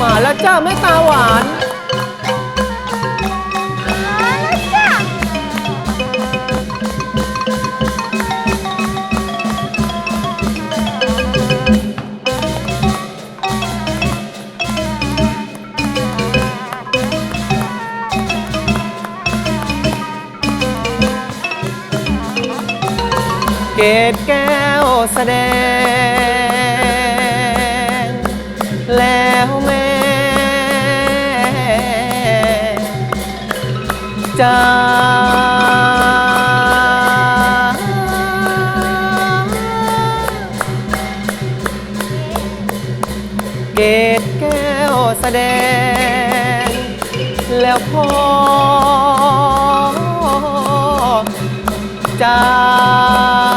มาแล้วจ้าแม่ตาหวาน มาแล้วจ้ะเกตแก้วแสดง จ้าเกตแก้วแสดง แล้วพอจ้า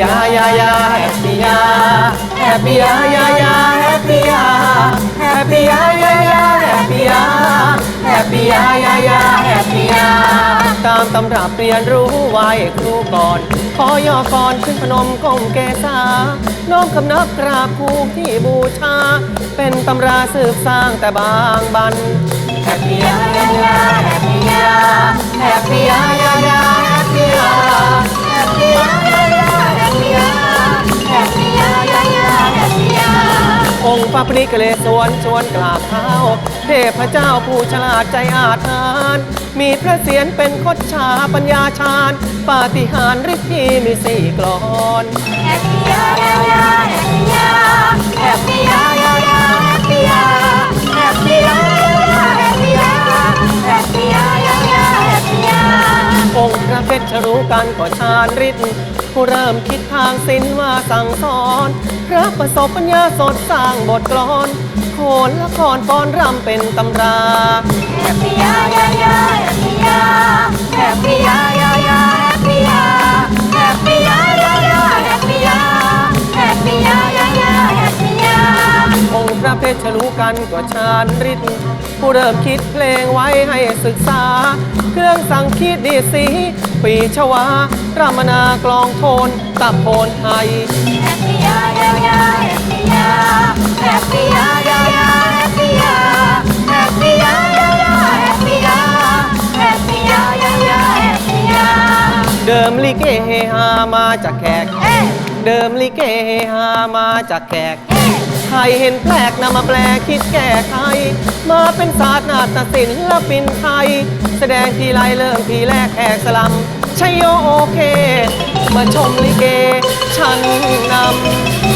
ยายายาแฮปปี้ยาแฮปปี้ยายายาแฮปปี้ยาแฮปปี้ยายายาแฮปปี้ยาแฮปปี้ยายายาแฮปปี้ยาตามตำรับเรียนรู้ไว้ครูก่อน ขอย่อก่อนขึ้นพนมก้มเกษาน้อมคำนับกราบครูที่บูชา เป็นตำราสืบสร้างแต่บางบันแฮปปี้ยายายาแฮปปี้ยาแฮปปี้ยายายาแฮปปี้ยาแฮปปี้ยายา องค์พระปริกเลสวนชวนกราบเท้า เทพเจ้าผู้ฉลาดใจอาถรรพ์มีพระเศียรเป็นคดชาปัญญาชาญปาฏิหาริย์ฤทธิ์ที่มีสี่กลอนแฮปปี้ยายายแฮปปี้ยาแฮปปี้ยายายแฮปปี้ยาแฮปปี้ยายาแฮปปี้ยาแฮปปี้ยายายาแฮปปี้ยาองค์พระเพชรรู้กันก็ชาญฤทธิ์ ผู้เริ่มคิดทางศิลป์ว่าสั่งสอนพระประสบปัญญาสดสร้างบทกลอนโขนละครฟ้อนรำเป็นตำราแฮปปี้ยายายาแฮปปี้ยาแฮปปี้ยายา องค์พระเพชรรู้กันก็ชาญฤทธิ์ผู้เริ่มคิดเพลงไว้ให้ศึกษา เครื่องสังคีตดีดสีปีชวารามนากลองโทนตะโพนไทยแฮปปี้ยายายาแฮปปี้ยาแฮปปี้ยายายาแฮปปี้ยาแฮปปี้ยายายาแฮปปี้ยาแฮปปี้ยายายาแฮปปี้ยาเดิมลิเกเฮฮามาจากแขกเอ๊ะเดิมลิเกเฮฮามาจากแขก ใครเห็นแปลกนำมาแปลคิดแก้ไขมาเป็นศาสตร์นาฏศิลปินไทย แสดงทีไรเริ่มทีแรกแขกสลัมชัยโยโอเค มาชมลิเก ฉันนำ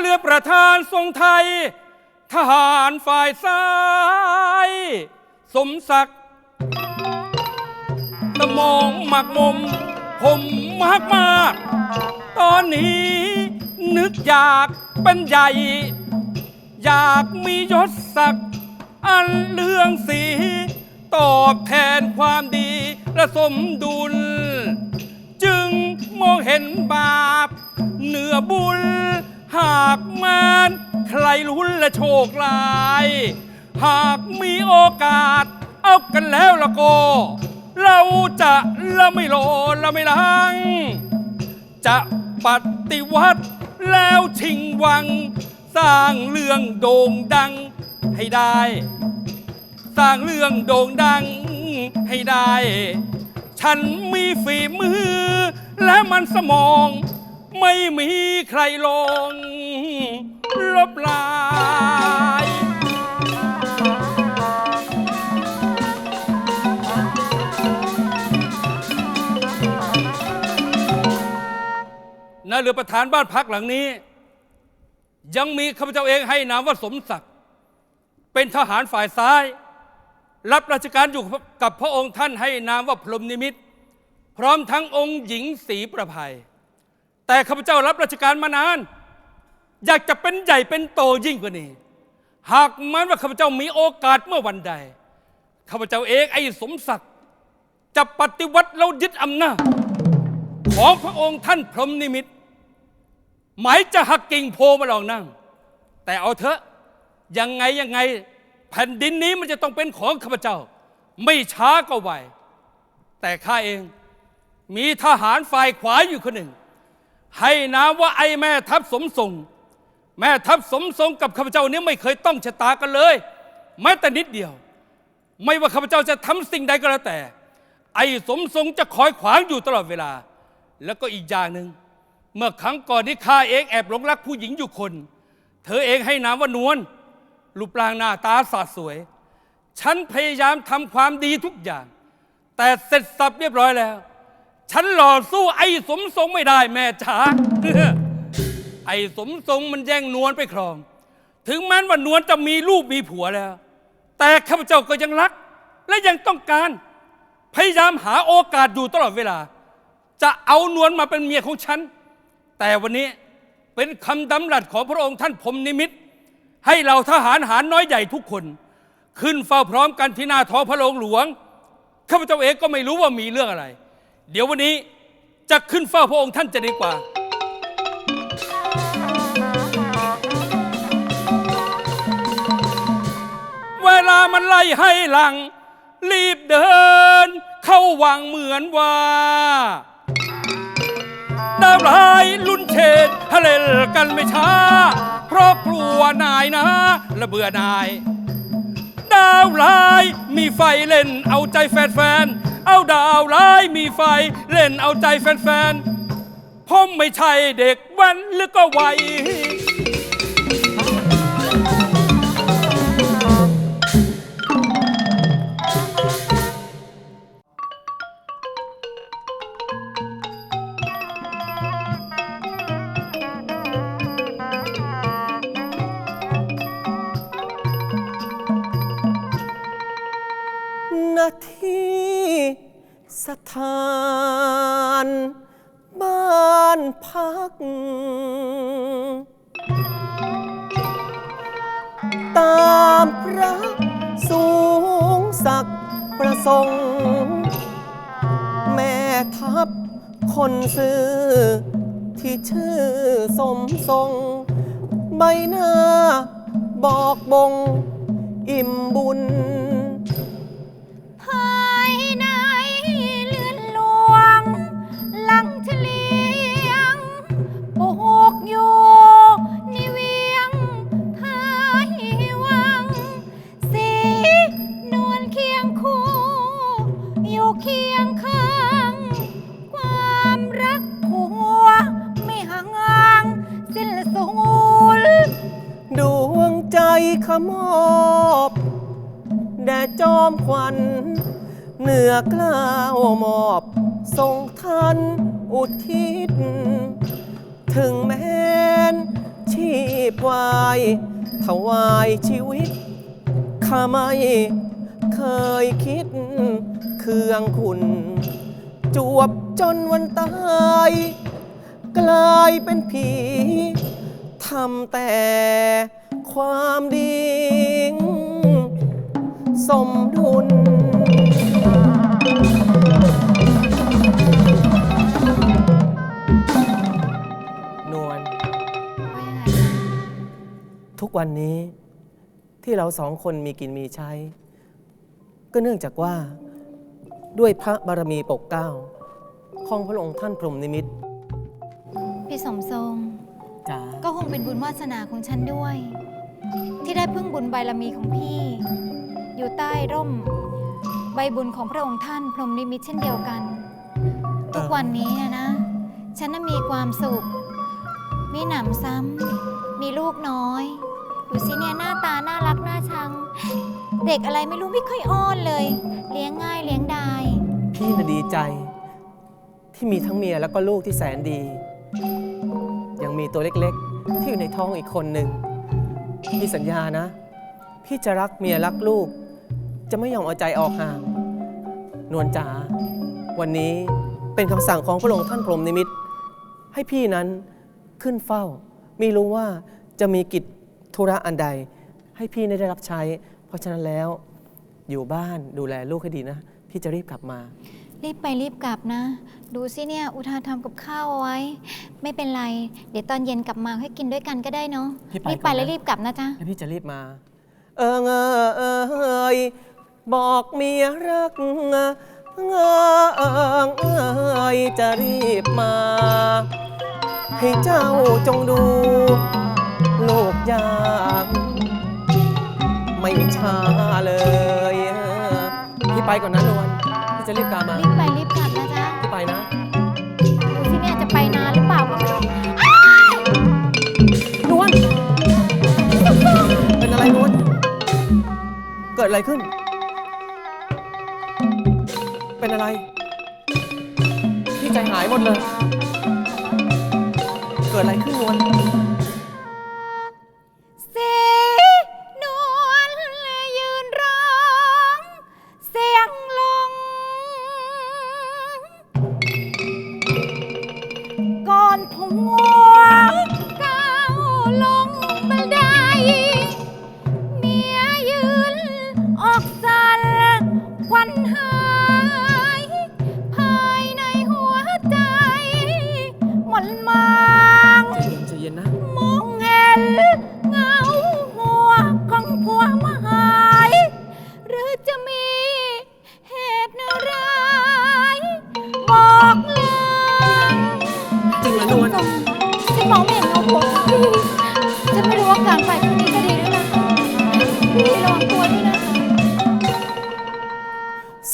เรือประธานทรงไทย ทหารฝ่ายซ้าย สมศักดิ์ตะมองหมักมม ผมมากมาก ตอนนี้นึกอยากเป็นใหญ่ อยากมียศศักดิ์อันเรื่องสี ตอบแทนความดีและสมดุล จึงมองเห็นบาปเหนือบุญ หากมันใครลุ้นและโชคลาย หากมีโอกาส เอากันแล้วละก็เราจะละไม่รอละไม่ลัง จะปฏิวัติแล้วชิงวัง สร้างเรื่องโด่งดังให้ได้ สร้างเรื่องโด่งดังให้ได้ ฉันมีฝีมือและมันสมอง ไม่มีใครลง ลบลาย ณเรือประธานบ้านพักหลังนี้ ยังมีข้าพเจ้าเองให้นามว่าสมศักดิ์เป็นทหารฝ่ายซ้าย รับราชการอยู่กับพระองค์ท่านให้นามว่าพรหมนิมิตรพร้อมทั้งองค์หญิงศรีประภัย แต่ข้าพเจ้ารับราชการมานาน อยากจะเป็นใหญ่เป็นโตยิ่งกว่านี้ หากมันว่าข้าพเจ้ามีโอกาสเมื่อวันใดข้าพเจ้าเองไอ้สมศักดิ์จะปฏิวัติแล้วยึดอำนาจของพระองค์ท่านพรหมนิมิตหมายจะหักกิ่งโพมาลองนั่ง แต่เอาเถอะยังไงยังไงแผ่นดินนี้มันจะต้องเป็นของข้าพเจ้า ไม่ช้าก็ไวแต่ข้าเองมีทหารฝ่ายขวาอยู่คนหนึ่ง ให้นามว่าไอ้แม่ทัพสมทรง แม่ทัพสมทรงกับข้าพเจ้านี้ไม่เคยต้องชะตากันเลยแม้แต่นิดเดียว ไม่ว่าข้าพเจ้าจะทำสิ่งใดก็แล้วแต่ ไอ้สมทรงจะคอยขวางอยู่ตลอดเวลา แล้วก็อีกอย่างหนึ่งเมื่อครั้งก่อนที่ข้าเองแอบหลงรักผู้หญิงอยู่คน เธอเองให้นามว่านวลรูปร่างหน้าตาสาดสวย ฉันพยายามทำความดีทุกอย่าง แต่เสร็จสับเรียบร้อยแล้ว ฉันหล่อสู้ไอ้สมทรงไม่ได้แม่จ๋า ไอ้สมทรงมันแย่งนวลไปครอง ถึงแม้ว่านวลจะมีลูกมีผัวแล้ว แต่ข้าพเจ้าก็ยังรัก และยังต้องการ พยายามหาโอกาสอยู่ตลอดเวลา จะเอานวลมาเป็นเมียของฉัน แต่วันนี้เป็นคำดำรัสของพระองค์ท่านพรหมนิมิต ให้เราทหารหารน้อยใหญ่ทุกคน ขึ้นเฝ้าพร้อมกันที่หน้าท้องพระโรงหลวงข้าพเจ้าเองก็ไม่รู้ว่ามีเรื่องอะไร เดี๋ยววันนี้จะขึ้นเฝ้าพระองค์ท่านจะดีกว่า เวลามันไล่ให้หลัง รีบเดิน เข้าวังเหมือนว่าดาวร้ายลุ่นเชนฮะเลนกันไม่ช้า เพราะกลัวนายนะและเบื่อนาย ดาวร้ายมีไฟเล่นเอาใจแฟนๆ เอาดาวร้ายมีไฟ เล่นเอาใจแฟนๆผมไม่ใช่เด็กวันหรือก็วัย ซื้อที่ชื่อสมทรง กล้าวมอบทรงท่านอุทิศ ถึงแม้นชีพวายถวายชีวิต ข้าไม่เคยคิดเคืองคุณ จวบจนวันตาย กลายเป็นผีทำแต่ความดี สมดุล ทุกวันนี้ที่เราสองคนมีกินมีใช้ ก็เนื่องจากว่าด้วยพระบารมีปกเกล้าของพระองค์ท่านพรหมนิมิตรพี่สมทรงจ๋าก็คงเป็นบุญวาสนาของฉันด้วย ที่ได้พึ่งบุญบารมีของพี่ อยู่ใต้ร่ม ใบบุญของพระองค์ท่านพรหมนิมิตเช่นเดียวกัน ทุกวันนี้นะนะ ฉันน่ะมีความสุข มีหนำซ้ำ มีลูกน้อย ดูสิเนี่ยหน้าตาน่ารักน่าชัง เด็กอะไรไม่รู้ไม่ค่อยอ้อนเลย เลี้ยงง่ายเลี้ยงได้ พี่น่ะดีใจ ที่มีทั้งเมียแล้วก็ลูกที่แสนดี ยังมีตัวเล็กๆ ที่อยู่ในท้องอีกคนหนึ่งพี่สัญญานะ พี่จะรักเมียรักลูก จะไม่ยอมเอาใจออกห่าง นวลจ๋าวันนี้เป็นคำสั่งของพระองค์ท่านพรหมนิมิตให้พี่นั้นขึ้นเฝ้า ไม่รู้ว่าจะมีกิจธุระอันใด ให้พี่ได้รับใช้ เพราะฉะนั้นแล้วอยู่บ้านดูแลลูกให้ดีนะ พี่จะรีบกลับมา รีบไปรีบกลับนะ ดูสิเนี่ยอุทาทำกับข้าวเอาไว้ ไม่เป็นไร เดี๋ยวตอนเย็นกลับมาให้กินด้วยกันก็ได้เนาะพี่ไปรีบไปก่อนนะ แล้วรีบกลับนะจ๊ะ แล้วพี่จะรีบมา เออเงอเอยบอกเมียรักเงอเงอเอยจะรีบมา ให้เจ้าจงดูลูกอยากไม่ช้าเลยเออพี่ไปก่อนนะนวลพี่จะรีบกลับมารีบไปรีบกลับนะจ๊ะพี่ไปนะดูสิเนี่ยจะไปนานหรือเปล่าก็ไม่รู้นวลเป็นอะไรนวลเกิดอะไรขึ้น เป็นอะไร พี่ใจหายหมดเลยเกิดอะไรขึ้นนวล ระวังตัวด้วยนะ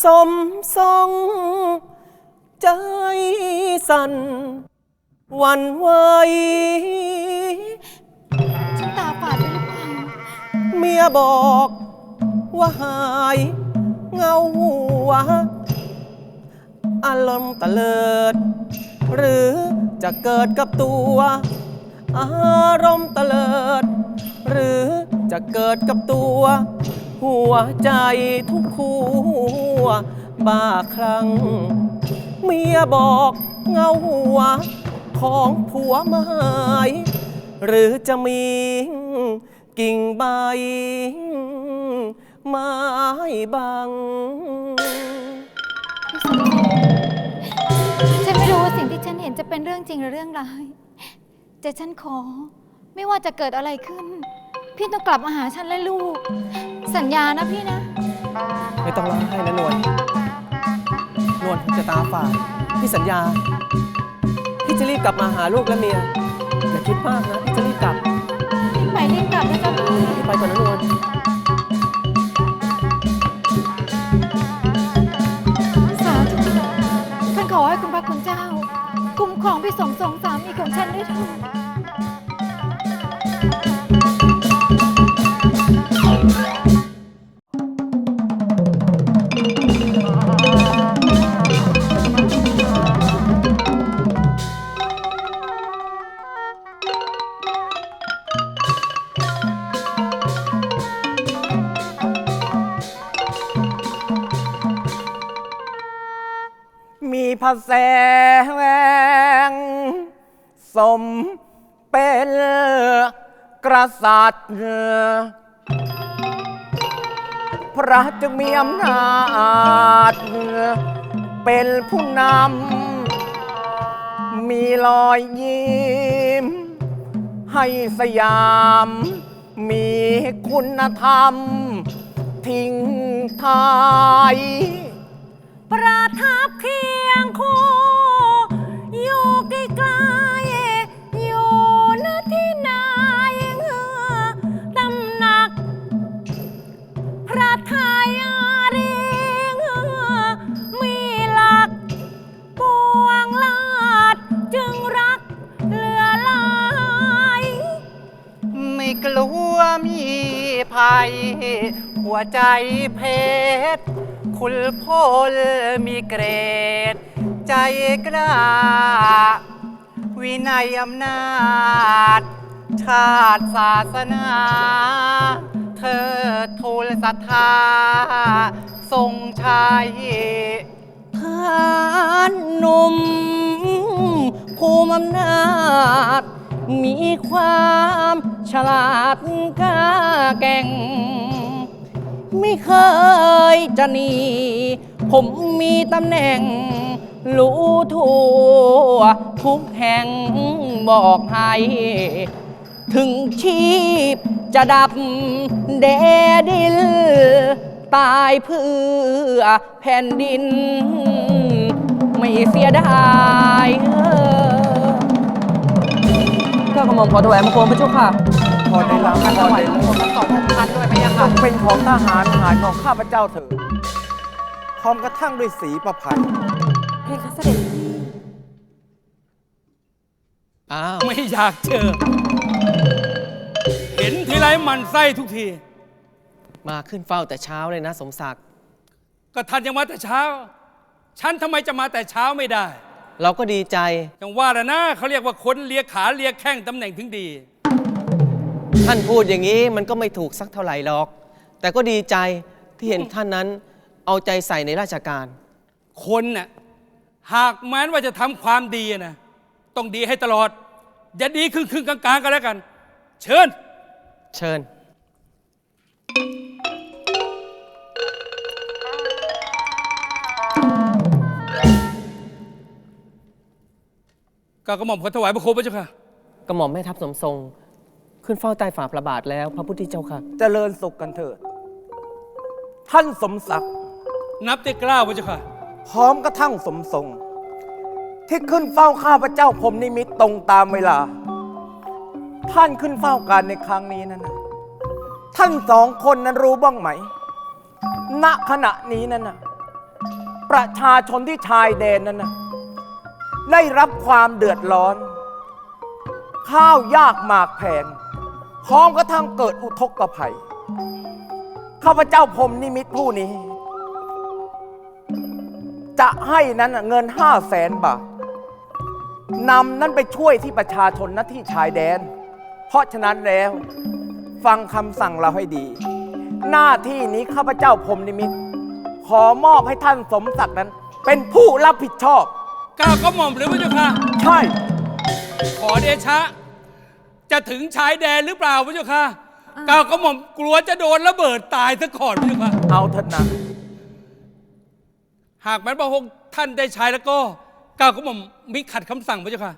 สมทรงใจสั่นหวันไหว ฉันตาฝาดไปหรือเปล่าเมียบอกว่าหายเงาหัว อารมณ์ตะเลิด หรือจะเกิดกับตัว อารมณ์เตลิด หรือจะเกิดกับตัว หัวใจทุกคู่บ้าครั้งเมียบอกเงาหัว ของผัวไม้หรือจะมีกิ่งใบไม้บัง ฉันไม่รู้ว่าสิ่งที่ฉันเห็นจะเป็นเรื่องจริงหรือเรื่องร้าย แต่ฉันขอ ไม่ว่าจะเกิดอะไรขึ้น พี่ต้องกลับมาหาฉันและลูก สัญญานะพี่นะ ไม่ต้องร้องไห้นะนวล นวลจะตาฝาดพี่สัญญา พี่จะรีบกลับมาหาลูกและเมีย อย่าคิดมากนะพี่จะรีบกลับรีบไปรีบกลับนะจ๊ะพี่พี่ไปก่อนนะนวลสาธุฉันขอให้คุณพระคุณเจ้า คุ้มครองพี่สมทรงสามีของฉันด้วยเถิดมีพระแสง มเป็นกษัตริย์ พระจึงมีอำนาจ เป็นผู้นำ มีรอยยิ้ม ให้สยาม มีคุณธรรม ทิ้งทาย ประทับ ภัย หัวใจเพชรคุณพลมีเกรด ใจกล้า วินัยอำนาจ ชาติศาสนา เธอทูลศรัทธา ทรงชัยทานหนุ่มภูมิอำนาจ มีความ ฉลาดกล้าแก่ง ไม่เคยจะหนี ผมมีตำแหน่ง รู้ทั่วทุกแห่งบอกให้ถึงชีพจะดับแดดินตายเพื่อแผ่นดิน ไม่เสียดาย เออก็กระหม่อมขอถวายบังคมพระเจ้าค่ะพอได้รับพอได้รับผมสองพันด้วยไหมยังต้ค่ะองเป็นของทหารทหารของข้าพเจ้าเถิดพร้อมกระทั่งด้วยสีประภัยเพคะเสด็จอ้าวไม่อยากเจอ เห็นทีไรหมันไส้ทุกที มาขึ้นเฝ้าแต่เช้าเลยนะ สมศักดิ์ก็ท่านยังมาแต่เช้า ฉันทำไมจะมาแต่เช้าไม่ได้ เราก็ดีใจยังว่าแล้วนะเขาเรียกว่าคนเลียขาเลียแข้งตำแหน่งถึงดี ท่านพูดอย่างนี้มันก็ไม่ถูกสักเท่าไหร่หรอก แต่ก็ดีใจที่เห็นท่านนั้นเอาใจใส่ในราชการ คนน่ะหากแม้นว่าจะทำความดีนะต้องดีให้ตลอด อย่าดีครึ่งครึ่งๆกลางๆกันแล้วกัน เชิญ เชิญ ก็กระหม่อมขอถวายบังคมพระเจ้าค่ะ กระหม่อมแม่ทัพสมทรง ขึ้นเฝ้าใต้ฝ่าพระบาทแล้ว พระพุทธเจ้าค่ะ เจริญสุขกันเถิด ท่านสมศักดิ์นับได้กล้าวพระเจ้าค่ะ พร้อมกระทั่งสมทรง ที่ขึ้นเฝ้าข้าพเจ้าผมนิมิตตรงตามเวลา ท่านขึ้นเฝ้าการในครั้งนี้นั้นนะท่านสองคนนั้นรู้บ้างไหม ณขณะนี้นั้นนะประชาชนที่ชายแดนนั้นนะ ได้รับความเดือดร้อน ข้าวยากหมากแพงพร้อมกระทั่งเกิดอุทกภัย ข้าพเจ้าผมนิมิตผู้นี้ จะให้นั้นเงินห้าแสนบาทนำนั้นไปช่วยที่ประชาชนณที่ชายแดน เพราะฉะนั้นแล้วฟังคำสั่งเราให้ดี หน้าที่นี้ข้าพเจ้าพรมนิมิต ขอมอบให้ท่านสมศักดิ์นั้น เป็นผู้รับผิดชอบ ก้าวกระหม่อมหรือพระเจ้าค่ะ ใช่ ขอเดชะ จะถึงชายแดนหรือเปล่าพระเจ้าค่ะก้าวกระหม่อมกลัวจะโดนระเบิดตายซะก่อนพระเจ้าค่ะ เอาเถอะนะหากแม้พระองค์ท่านได้ใช้แล้วก็ก้าวกระหม่อมมิขัดคำสั่งพระเจ้าค่ะ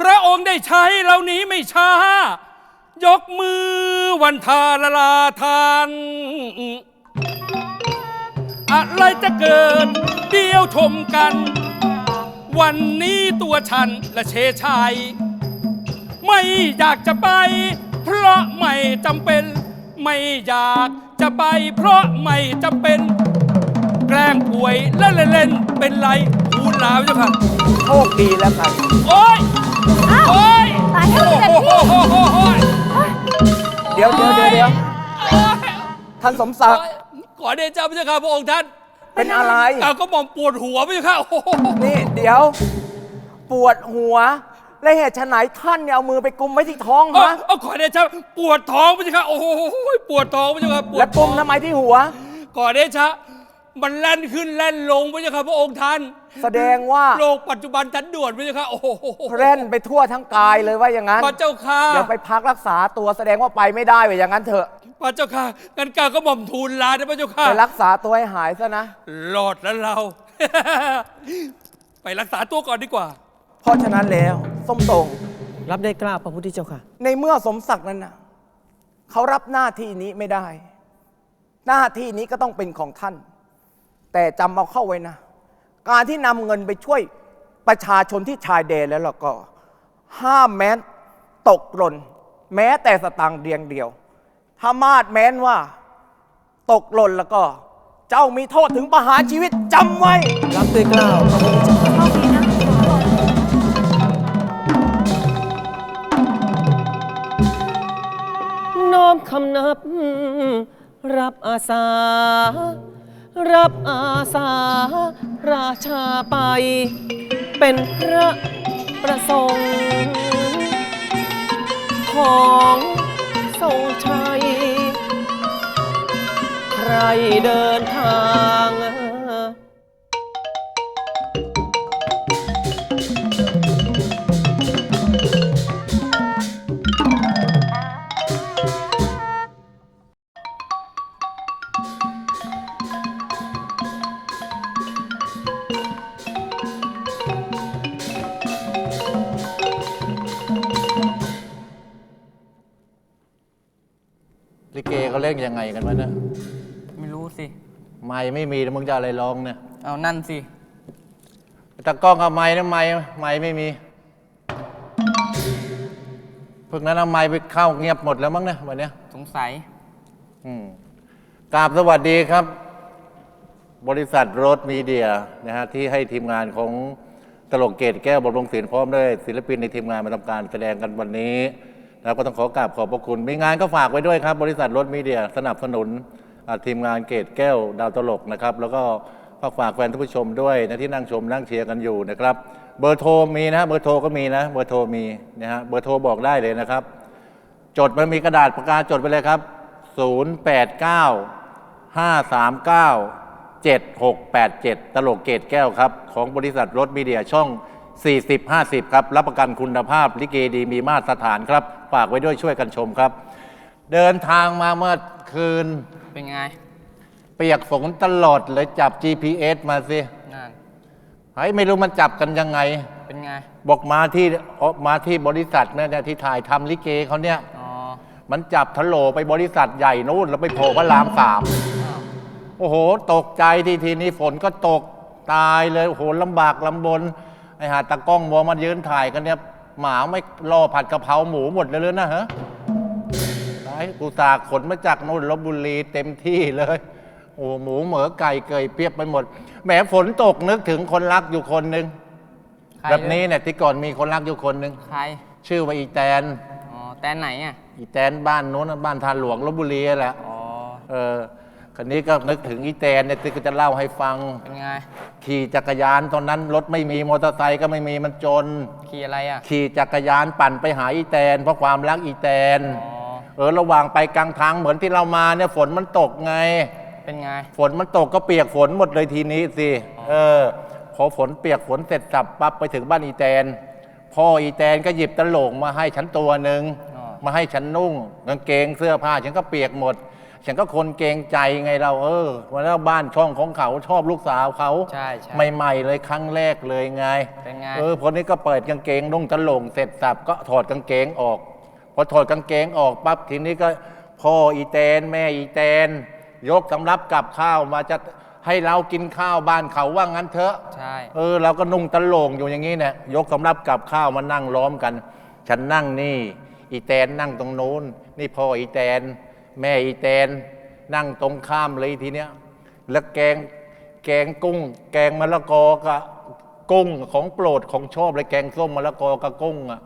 พระองค์ได้ใช้เหล่านี้ไม่ช้า ยกมือวันทาละลาทาน อะไรจะเกิดเดียวชมกัน วันนี้ตัวฉันและเชชัย ไม่อยากจะไป เพราะไม่จำเป็น ไม่อยากจะไป เพราะไม่จำเป็น แกล้งป่วยเล่นเล่นๆเป็นไรพูดลาวเจ้าค่ะโชคดีแล้วกัน โอ้ยอ้าวโอ้ยตายแล้วเสด็จพี่ โอ้โหโอ้โห เดี๋ยวเดี๋ยวเดี๋ยวเดี๋ยวโอ้ยท่านสมศักดิ์ขอเดชะพระเจ้าค่ะพระองค์ท่านเป็นอะไร เอาก็หม่อมปวดหัวพระเจ้าค่ะโอ้โหนี่เดี๋ยว ปวดหัว และเหตุไฉนท่านเนี่ยเอามือไปกุมไว้ที่ท้องเอาฮะเอาขอเดชะปวดท้องพระเจ้าค่ะโอ้โหปวดท้องพระเจ้าค่ะปวและดกุท้อมงทำไมที่หัว ขอเดชะ มันแล่นขึ้นแล่นลงพระเจ้าค่ะพระองค์ท่านแสดงว่าโลกปัจจุบันทันด่วนพระเจ้าค่ะโอ้โหแร่นไปทั่วทั้งกายเลยว่าอย่างนั้นพระเจ้าค่ะเดี๋ยวไปพักรักษาตัวแสดงว่าไปไม่ได้ไปอย่างนั้นเถอะพระเจ้าค่ะงั้นก้าวก็หม่อมทูลลานะพระเจ้าค่ะไปรักษาตัวให้หายซะนะรอดแล้วเรา ไปรักษาตัวก่อนดีกว่า เพราะฉะนั้นแล้วส้มตรงรับได้กล้าพระพุทธเจ้าค่ะ ในเมื่อสมศักดิ์นั้นนะเขารับหน้าที่นี้ไม่ได้ หน้าที่นี้ก็ต้องเป็นของท่าน แต่จำเอาเข้าไว้นะ การที่นำเงินไปช่วยประชาชนที่ชายแดนแล้วเราก็ ห้ามแม้นตกหล่นแม้แต่สตางค์เดียงเดียว ถ้ามาดแม้นว่า ตกหล่นแล้วก็ เจ้ามีโทษถึงประหารชีวิตจำไว้ รับด้วยเกล้าวพระพุทธเจ้า โชคดีนะน้อมคำนับรับอาสา รับอาสาราชาไป เป็นพระประสงค์ของทรงชัย ใครเดินทาง เกเขาเล่นยังไงกันวะเนี่ยไม่รู้สิ ไม่ไม่มีแล้วมึงจะเอาอะไรร้องเนี่ยเอานั่นสิ ตะกล้องเอาไม้นะไม้ไม้ไม่มีพวกนั้นเอาไม้ไปเข้าเงียบหมดแล้วมั้งเนี่ยวันเนี้ยสงสัย อืมกราบสวัสดีครับ บริษัทโรดมีเดียนะฮะที่ให้ทีมงานของตลกเกตแก้วบรมศิลป์พร้อมด้วยศิลปินในทีมงานมาทำการแสดงกันวันนี้ แล้วก็ต้องขอกราบขอบพระคุณ มีงานก็ฝากไว้ด้วยครับ บริษัทรดมีเดียสนับสนุนทีมงานเกตแก้วดาวตลกนะครับ แล้วก็ฝากฝากแฟนท่านผู้ชมด้วยนะที่นั่งชมนั่งเชียร์กันอยู่นะครับ เบอร์โทรมีนะ เบอร์โทรก็มีนะ เบอร์โทรมีนะฮะ เบอร์โทรบอกได้เลยนะครับ จดมันมีกระดาษปากกาจดไปเลยครับ 089 539 7687 ตลกเกตแก้วครับ ของบริษัทรถมีเดียช่อง 40 50 ครับ รับประกันคุณภาพลิเกดีมีมาตรฐานครับ ฝากไว้ด้วยช่วยกันชมครับ เดินทางมาเมื่อคืน เป็นไงเปียกฝนตลอดเลยจับ GPS มาสินั่นไอ้ไม่รู้มันจับกันยังไง เป็นไง บอกมาที่ออกมาที่บริษัทเนี่ยที่ถ่ายทำลิเกเขาเนี่ย อ๋อมันจับทะโหลไปบริษัทใหญ่นู่นแล้วไปโผล่พระรามสามโอ้โห ตกใจทีทีนี้ฝนก็ตกตายเลย โอ้โหลำบากลำบน ไอ้หาตากล้องมองมันยืนถ่ายกันเนี่ย หมาไม่รอผัดกะเพราหมูหมดเลยเลยนะฮะไอ้กูตากขนมาจากนู่นลบบุรีเต็มที่เลย โอ้หมูเหมือไก่เกยเปียบไปหมดแหมฝนตกนึกถึงคนรักอยู่คนหนึ่งใครแบบนี้เนี่ยที่ก่อนมีคนรักอยู่คนหนึ่งใคร ชื่อว่าอีแตน อ๋อ แต่ไหนอะ อีแตนบ้านโน้นนะบ้านทานหลวงลบบุรีแหละ อ๋อ เออ คันนี้ก็นึกถึงอีแตนเนี่ยที่ก็จะเล่าให้ฟัง เป็นไง ขี่จักรยานตอนนั้นรถไม่มีมอเตอร์ไซค์ก็ไม่มีมันจน ขี่อะไรอะ ขี่จักรยานปั่นไปหาอีแตน เพราะความรักอีแตน อ๋อ เออระหว่างไปกลางทางเหมือนที่เรามาเนี่ยฝนมันตกไง เป็นไง ฝนมันตกก็เปียกฝนหมดเลยทีนี้สิเออ พอฝนเปียกฝนเสร็จสับปั๊บไปถึงบ้านอีแตน พ่ออีแตนก็หยิบตะโหลงมาให้ฉันตัวหนึ่งอ๋อ มาให้ฉันนุ่งกางเกงเสื้อผ้าฉันก็เปียกหมด ฉันก็คนเกรงใจไงเราเออมาแล้วบ้านช่องของเขาชอบลูกสาวเขาใช่ใช่ ใหม่ๆเลยครั้งแรกเลยไงเป็นไง เออพอนี้ก็เปิดกางเกงนุ่งตะโหลงเสร็จสับก็ถอดกางเกงออกพอถอดกางเกงออกปั๊บทีนี้ก็พ่ออีแตนแม่อีแตน ยกสำรับกับข้าวมาจะให้เรากินข้าวบ้านเขาว่างั้นเถอะ ใช่ เออเราก็นุ่งตะโหลงอยู่อย่างนี้เนี่ยยกสำรับกับข้าวมานั่งล้อมกัน ฉันนั่งนี่ อีแตนนั่งตรงโน้น นี่พ่ออีแตน แม่อีแตนนั่งตรงข้ามเลยทีเนี้ยแล้วแกงแกงกุ้ง แกงมะละกอกับกุ้งของโปรดของชอบเลยแกงส้มมะละกอกับกุ้งอะ